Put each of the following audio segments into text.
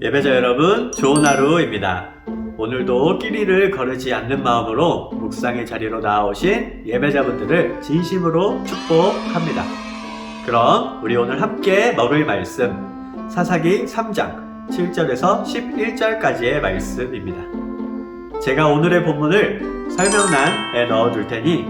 예배자 여러분, 좋은 하루입니다. 오늘도 끼리를 거르지 않는 마음으로 묵상의 자리로 나오신 예배자분들을 진심으로 축복합니다. 그럼 우리 오늘 함께 먹을 말씀, 사사기 3장 7절에서 11절까지의 말씀입니다. 제가 오늘의 본문을 설명란에 넣어둘 테니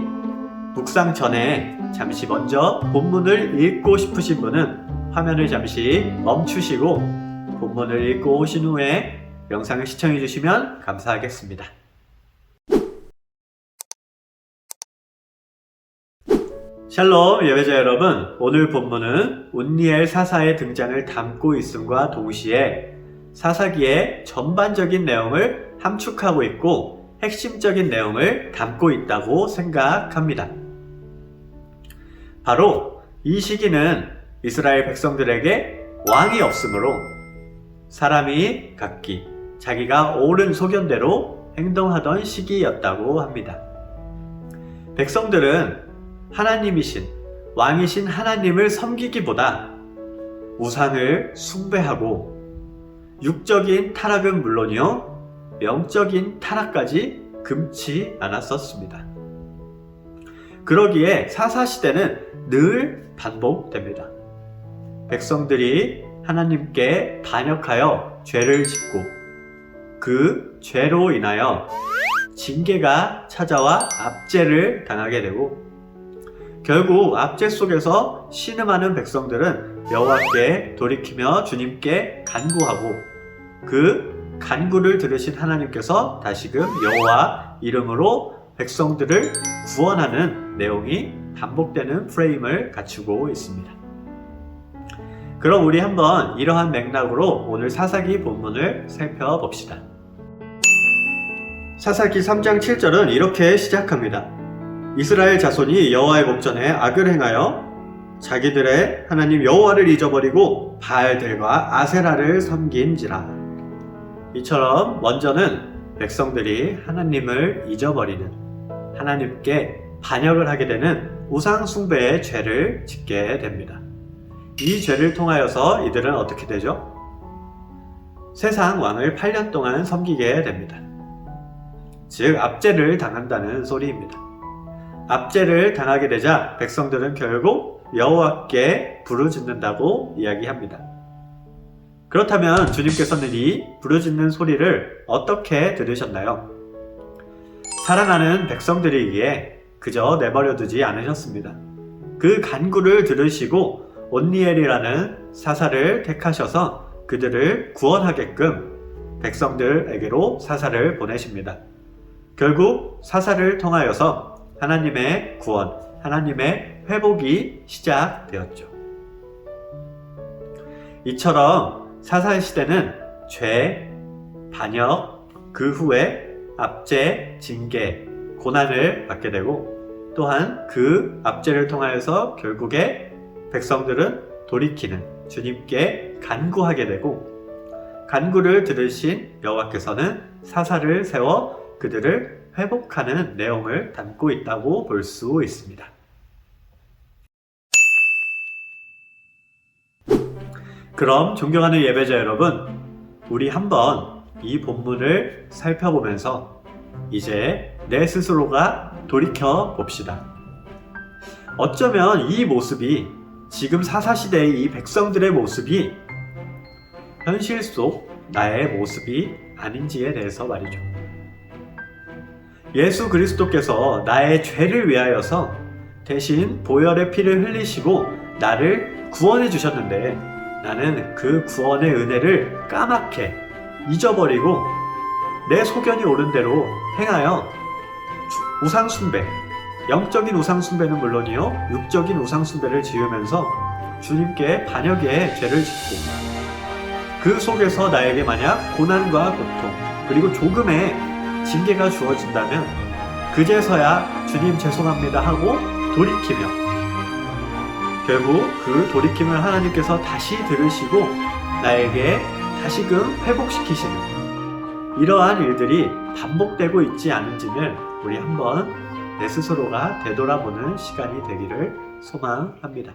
묵상 전에 잠시 먼저 본문을 읽고 싶으신 분은 화면을 잠시 멈추시고 본문을 읽고 오신 후에 영상을 시청해 주시면 감사하겠습니다. 샬롬 예배자 여러분, 오늘 본문은 운니엘 사사의 등장을 담고 있음과 동시에 사사기의 전반적인 내용을 함축하고 있고 핵심적인 내용을 담고 있다고 생각합니다. 바로 이 시기는 이스라엘 백성들에게 왕이 없으므로 사람이 각기 자기가 옳은 소견대로 행동하던 시기였다고 합니다. 백성들은 하나님이신 왕이신 하나님을 섬기기보다 우상을 숭배하고 육적인 타락은 물론이요 영적인 타락까지 금치 않았었습니다. 그러기에 사사시대는 늘 반복됩니다. 백성들이 하나님께 반역하여 죄를 짓고 그 죄로 인하여 징계가 찾아와 압제를 당하게 되고 결국 압제 속에서 신음하는 백성들은 여호와께 돌이키며 주님께 간구하고 그 간구를 들으신 하나님께서 다시금 여호와 이름으로 백성들을 구원하는 내용이 반복되는 프레임을 갖추고 있습니다. 그럼 우리 한번 이러한 맥락으로 오늘 사사기 본문을 살펴봅시다. 사사기 3장 7절은 이렇게 시작합니다. 이스라엘 자손이 여호와의 목전에 악을 행하여 자기들의 하나님 여호와를 잊어버리고 바알들과 아세라를 섬긴지라. 이처럼 먼저는 백성들이 하나님을 잊어버리는 하나님께 반역을 하게 되는 우상 숭배의 죄를 짓게 됩니다. 이 죄를 통하여서 이들은 어떻게 되죠? 세상 왕을 8년 동안 섬기게 됩니다. 즉 압제를 당한다는 소리입니다. 압제를 당하게 되자 백성들은 결국 여호와께 부르짖는다고 이야기합니다. 그렇다면 주님께서는 이 부르짖는 소리를 어떻게 들으셨나요? 사랑하는 백성들이기에 그저 내버려 두지 않으셨습니다. 그 간구를 들으시고 온니엘이라는 사사를 택하셔서 그들을 구원하게끔 백성들에게로 사사를 보내십니다. 결국 사사를 통하여서 하나님의 구원, 하나님의 회복이 시작되었죠. 이처럼 사사의 시대는 죄, 반역, 그 후에 압제, 징계, 고난을 받게 되고 또한 그 압제를 통하여서 결국에 백성들은 돌이키는 주님께 간구하게 되고 간구를 들으신 여호와께서는 사사를 세워 그들을 회복하는 내용을 담고 있다고 볼 수 있습니다. 그럼 존경하는 예배자 여러분, 우리 한번 이 본문을 살펴보면서 이제 내 스스로가 돌이켜 봅시다. 어쩌면 이 모습이 지금 사사시대의 이 백성들의 모습이 현실 속 나의 모습이 아닌지에 대해서 말이죠. 예수 그리스도께서 나의 죄를 위하여서 대신 보혈의 피를 흘리시고 나를 구원해 주셨는데 나는 그 구원의 은혜를 까맣게 잊어버리고 내 소견이 옳은 대로 행하여 우상숭배, 영적인 우상숭배는 물론이요, 육적인 우상숭배를 지으면서 주님께 반역의 죄를 짓고 그 속에서 나에게 만약 고난과 고통, 그리고 조금의 징계가 주어진다면 그제서야 주님 죄송합니다 하고 돌이키며 결국 그 돌이킴을 하나님께서 다시 들으시고 나에게 다시금 회복시키시는 이러한 일들이 반복되고 있지 않은지를 우리 한번 내 스스로가 되돌아보는 시간이 되기를 소망합니다.